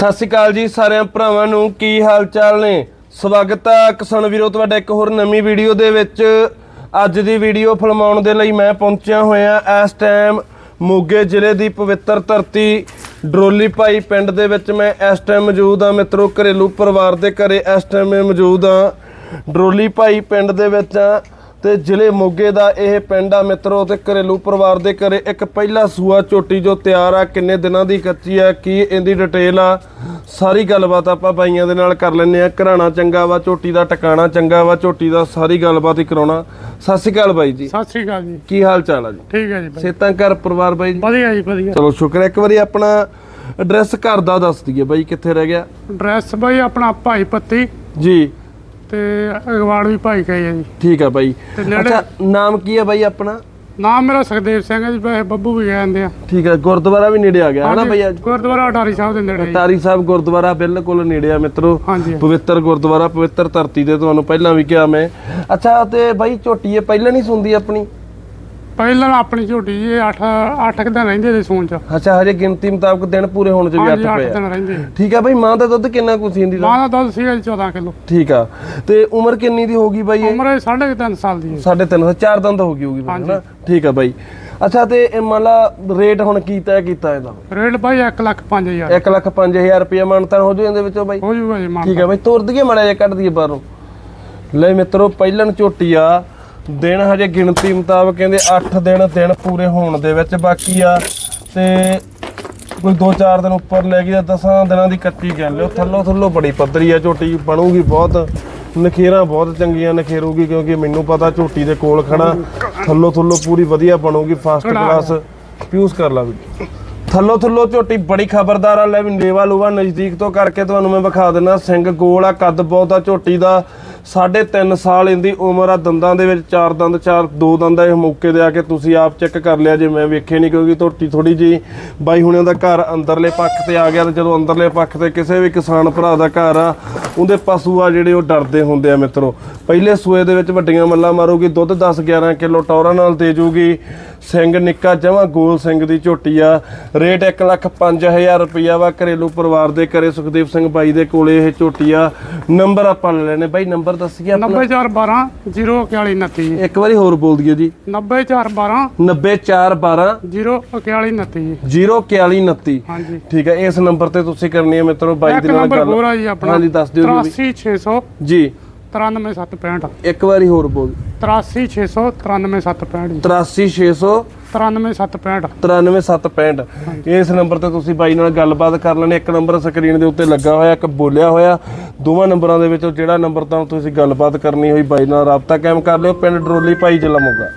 ਸਤਿ ਸ਼੍ਰੀ ਅਕਾਲ ਜੀ ਸਾਰਿਆਂ ਭਰਾਵਾਂ ਨੂੰ, ਕੀ ਹਾਲ ਚਾਲ ਨੇ? ਸਵਾਗਤ ਹੈ ਕਿਸਾਨ ਵੀਰੋ, ਤੁਹਾਡਾ ਇੱਕ ਹੋਰ ਨਵੀਂ ਵੀਡੀਓ ਦੇ ਵਿੱਚ। ਅੱਜ ਦੀ ਵੀਡੀਓ ਫਿਲਮਾਉਣ ਦੇ ਲਈ ਮੈਂ ਪਹੁੰਚਿਆ ਹੋਇਆ ਇਸ ਟਾਈਮ ਮੋਗੇ ਜ਼ਿਲ੍ਹੇ ਦੀ ਪਵਿੱਤਰ ਧਰਤੀ ਡਰੋਲੀ ਭਾਈ ਪਿੰਡ ਦੇ ਵਿੱਚ ਮੈਂ ਇਸ ਟਾਈਮ ਮੌਜੂਦ ਹਾਂ। ਮਿੱਤਰੋ, ਘਰੇਲੂ ਪਰਿਵਾਰ ਦੇ ਘਰੇ ਇਸ ਟਾਈਮ ਮੈਂ ਮੌਜੂਦ ਹਾਂ। ਡਰੋਲੀ ਭਾਈ ਪਿੰਡ ਦੇ ਵਿੱਚ ਹਾਂ ਤੇ ਜ਼ਿਲ੍ਹੇ ਮੋਗੇ ਦਾ ਇਹ ਪਿੰਡ ਆ ਮਿੱਤਰੋ ਤੇ ਘਰੇਲੂ ਪਰਿਵਾਰ ਦੇ ਘਰੇ ਇੱਕ ਪਹਿਲਾ ਸੂਆ ਝੋਟੀ ਜੋ ਤਿਆਰ ਆ ਕਿੰਨੇ ਦਿਨਾਂ ਦੀ ਕੱਚੀ ਆ ਕੀ ਇਹਦੀ ਡਿਟੇਲ ਆ? ਸਾਰੀ ਗੱਲਬਾਤ ਆਪਾਂ ਬਾਈਆਂ ਦੇ ਨਾਲ ਕਰ ਲੈਂਦੇ ਆ। ਘਰਾਣਾ ਚੰਗਾ ਵਾ ਝੋਟੀ ਦਾ ਟਿਕਾਣਾ ਚੰਗਾ ਵਾ ਝੋਟੀ ਦਾ ਸਾਰੀ ਗੱਲਬਾਤ ਹੀ ਕਰਾਉਣਾ। ਸਤਿ ਸ਼੍ਰੀ ਅਕਾਲ ਬਾਈ ਜੀ। ਸਤਿ ਸ੍ਰੀ ਅਕਾਲ ਜੀ। ਕੀ ਹਾਲ ਚਾਲ ਆ ਜੀ? ਠੀਕ ਹੈ ਜੀ ਬਾਈ। ਸੇਤਾਂ ਘਰ ਪਰਿਵਾਰ ਬਾਈ ਜੀ? ਵਧੀਆ ਜੀ ਵਧੀਆ। ਚਲੋ ਸ਼ੁਕਰ ਹੈ ਇੱਕ ਵਾਰੀ ਆਪਣਾ ਐਡਰੈਸ ਘਰ ਦਾ ਦੱਸ ਦਈਏ ਬਾਈ ਕਿੱਥੇ ਰਹਿ ਗਿਆ? ਡਰੈਸ ਬਾਈ ਆਪਣਾ ਭਾਈ ਪੱਤੀ। ਜੀ। ਤੇ ਅਗਵਾੜ ਵੀ ਭਾਈ ਕਹੀ ਹੈ ਜੀ। ਠੀਕ ਆ ਬਾਈ। ਤੇ ਨੇੜੇ- ਅੱਛਾ ਨਾਮ ਕੀ ਆ ਬਾਈ ਆਪਣਾ? ਨਾਮ ਮੇਰਾ ਸੁਖਦੇਵ ਸਿੰਘ ਹੈ ਜੀ ਵੈਸੇ ਬੱਬੂ ਵੀ ਕਹਿੰਦੇ ਆ। ਠੀਕ ਆ ਗੁਰਦੁਆਰਾ ਵੀ ਨੇੜੇ ਆ ਗਿਆ ਹਨਾ ਬਾਈ ਅੱਜ? ਗੁਰਦੁਆਰਾ ਅਟਾਰੀ ਸਾਹਿਬ ਦੇ ਨੇੜੇ। ਜੀ। ਸਾਹਿਬ ਗੁਰਦੁਆਰਾ ਬਿਲਕੁਲ ਨੇੜੇ ਆ ਮਿੱਤਰੋ। ਹਾਂਜੀ। ਪਵਿੱਤਰ ਗੁਰਦੁਆਰਾ ਪਵਿੱਤਰ ਧਰਤੀ ਤੇ ਤੁਹਾਨੂੰ ਪਹਿਲਾਂ ਵੀ ਕਿਹਾ ਮੈਂ। ਅੱਛਾ ਤੇ ਬਾਈ ਝੋਟੀ ਇਹ ਪਹਿਲਾਂ ਨਹੀਂ ਸੁਣਦੀ ਆਪਣੀ? ਪਹਿਲਾਂ ਆਪਣੀ ਝੋਟੀ ਜੀ 8 8 ਦਿਨ ਰਹਿੰਦੇ ਦੇ ਸੂਣ ਚ। ਅੱਛਾ ਹਜੇ ਗਿਣਤੀ ਮੁਤਾਬਕ ਦਿਨ ਪੂਰੇ ਹੋਣ ਚ ਵੀ ਹਾਂਜੀ 8 8 ਪਏ ਆ। ਠੀਕ ਆ ਬਾਈ ਮਾਂ ਦਾ ਦੁੱਧ ਕਿੰਨਾ ਕੁ ਸੀਂਦੀ ਦਾ? ਮਾਂ ਦਾ ਦੁੱਧ ਸੀਗਾ ਜੀ 14 ਕਿਲੋ। ਠੀਕ ਆ। ਤੇ ਉਮਰ ਕਿੰਨੀ ਦੀ ਹੋਗੀ ਬਾਈ ਇਹ? ਉਮਰ ਇਹ ਸਾਢੇ ਕੁ ਤਿੰਨ ਸਾਲ ਦੀ ਹੈ। ਸਾਢੇ ਤਿੰਨ ਤੋਂ ਚਾਰ ਦੰਦ ਹੋ ਗਈ ਹੋਗੀ ਬਾਈ, ਹਾਂਜੀ। ਹਨਾ ਠੀਕ ਆ ਬਾਈ। ਅੱਛਾ ਤੇ ਇਹ ਮੰਨ ਲਾ ਰੇਟ ਹੁਣ ਕੀ ਤੈਅ ਕੀਤਾ ਇਹਦਾ? ਰੇਟ ਬਾਈ 1 ਲੱਖ 5000 1 ਲੱਖ 5000 ਰੁਪਏ ਮਾਨਤਾਨ ਹੋ ਜੂ ਇਹਦੇ ਵਿੱਚੋਂ ਬਾਈ। ਹੋ ਜੂਗਾ ਜੀ ਮਾਂ ਠੀਕ ਹੈ ਬਈ ਤੋਰ ਦਈਏ ਮਾੜਾ ਜਿਹਾ ਕੱਢ ਦਈਏ ਬਾਹਰੋਂ। ਲੈ ਮਿੱਤਰੋ ਪਹਿਲਣ ਝੋਟੀ ਆ। ਦਿਨ ਹਜੇ ਗਿਣਤੀ ਮੁਤਾਬਕ ਕਹਿੰਦੇ 8 ਦਿਨ ਦਿਨ ਪੂਰੇ ਹੋਣ ਦੇ ਵਿੱਚ ਬਾਕੀ ਆ। ਤੇ ਕੋਈ 2-4 ਦਿਨ ਉੱਪਰ ਲੈ ਗਈ ਤਾਂ 10 ਦਿਨਾਂ ਦੀ ਕੱਚੀ ਗੱਲ ਲਿਓ। ਥੱਲੋਂ ਥੱਲੋਂ ਬੜੀ ਪੱਧਰੀ ਆ, ਝੋਟੀ ਬਣੂਗੀ ਬਹੁਤ। ਨਖੇਰਾਂ ਬਹੁਤ ਚੰਗੀਆਂ ਨਖੇਰੂਗੀ ਕਿਉਂਕਿ ਮੈਨੂੰ ਪਤਾ ਝੋਟੀ ਦੇ ਕੋਲ ਖੜਾ। ਥੱਲੋਂ ਥੱਲੋਂ ਪੂਰੀ ਵਧੀਆ ਬਣੂਗੀ ਫਸਟ ਕਲਾਸ ਪਿਊਸ ਕਰ ਲਾ ਵੀ ਥੱਲੋਂ ਥੱਲੋਂ ਝੋਟੀ ਬੜੀ ਖਬਰਦਾਰ ਆ। ਲੈ ਵੀ ਲੇਵਾ ਲੂਵਾ ਨਜ਼ਦੀਕ ਤੋਂ ਕਰਕੇ ਤੁਹਾਨੂੰ ਮੈਂ ਵਿਖਾ ਦਿੰਦਾ। ਸਿੰਘ ਗੋਲ ਆ, ਕੱਦ ਬਹੁਤ ਆ ਝੋਟੀ ਦਾ। ਸਾਢੇ ਤਿੰਨ ਸਾਲ ਇਹਦੀ ਉਮਰ ਆ, ਦੰਦਾਂ ਦੇ ਵਿੱਚ ਚਾਰ ਦੰਦ, ਚਾਰ ਦੋ ਦੰਦ ਆ, ਇਹ ਮੌਕੇ ਤੇ ਆ ਕੇ ਤੁਸੀਂ ਆਪ ਚੈੱਕ ਕਰ ਲਿਆ, ਜੇ ਮੈਂ ਵੇਖੇ ਨਹੀਂ ਕਿਉਂਕਿ ਧੋਟੀ ਥੋੜੀ ਜੀ ਬਾਈ ਹੁਣਿਆਂ ਦਾ ਘਰ ਅੰਦਰਲੇ ਪੱਖ ਤੇ ਆ ਗਿਆ ਤੇ ਜਦੋਂ ਅੰਦਰਲੇ ਪੱਖ ਤੇ ਕਿਸੇ ਵੀ ਕਿਸਾਨ ਭਰਾ ਦਾ ਘਰ ਆ, ਉਹਦੇ ਪਸ਼ੂ ਆ ਜਿਹੜੇ ਉਹ ਡਰਦੇ ਹੁੰਦੇ ਆ ਮਿੱਤਰੋ। ਪਹਿਲੇ ਸੂਏ ਦੇ ਵਿੱਚ ਵੱਡੀਆਂ ਮੱਲਾਂ ਮਾਰੂਗੀ, ਦੁੱਧ 10 11 ਕਿਲੋ ਟੌਰਾ ਨਾਲ ਦੇ ਜੂਗੀ। ਸਿੰਘ ਨਿੱਕਾ ਜਮਾ ਗੋਲ ਸਿੰਘ ਦੀ ਝੋਟੀ ਆ। ਰੇਟ 1 ਲੱਖ 5000 ਰੁਪਇਆ ਵਾ। ਘਰੇਲੂ ਪਰਿਵਾਰ ਦੇ ਘਰੇ ਸੁਖਦੇਵ ਸਿੰਘ ਬਾਈ ਦੇ ਕੋਲੇ ਇਹ ਝੋਟੀ ਆ। ਨੰਬਰ ਆਪਾਂ ਲੈ ਲੈਣੇ ਬਾਈ ਨੰਬਰ ਦੱਸੀਏ ਆਪਣਾ? 90412 04129 ਜੀ ਇੱਕ ਵਾਰੀ ਹੋਰ ਬੋਲ ਦਈਏ ਜੀ। 90412 90412 04129 ਜੀ 04129 ਹਾਂਜੀ। ਠੀਕ ਹੈ ਇਸ ਨੰਬਰ ਤੇ ਤੁਸੀਂ ਕਰਨੀ ਹੈ ਮਿੱਤਰੋ ਬਾਈ ਦੇ ਨਾਲ ਗੱਲ। ਆ ਹਾਂਜੀ ਦੱਸ ਦਿਓ ਜੀ 83600 ਜੀ। 93765 ਇੱਕ ਵਾਰੀ ਹੋਰ ਬੋਲ। 83600 93765 83600 93765 93765 ਇਸ ਨੰਬਰ ਤੇ ਤੁਸੀਂ ਬਾਈ ਨਾਲ ਗੱਲਬਾਤ ਕਰ ਲੈਣੀ। ਇੱਕ ਨੰਬਰ ਸਕਰੀਨ ਦੇ ਉੱਤੇ ਲੱਗਾ ਹੋਇਆ ਇੱਕ ਬੋਲਿਆ ਹੋਇਆ। ਦੋਵਾਂ ਨੰਬਰਾਂ ਦੇ ਵਿੱਚੋਂ ਜਿਹੜਾ ਨੰਬਰ ਤਾਂ ਤੁਸੀਂ ਗੱਲਬਾਤ ਕਰਨੀ ਹੋਈ ਬਾਈ ਨਾਲ ਰਾਬਤਾ ਕਾਇਮ ਕਰ ਲਿਓ। ਪਿੰਡ ਡਰੋਲੀ ਭਾਈ ਜ਼ਿਲ੍ਹਾ ਮੋਗਾ।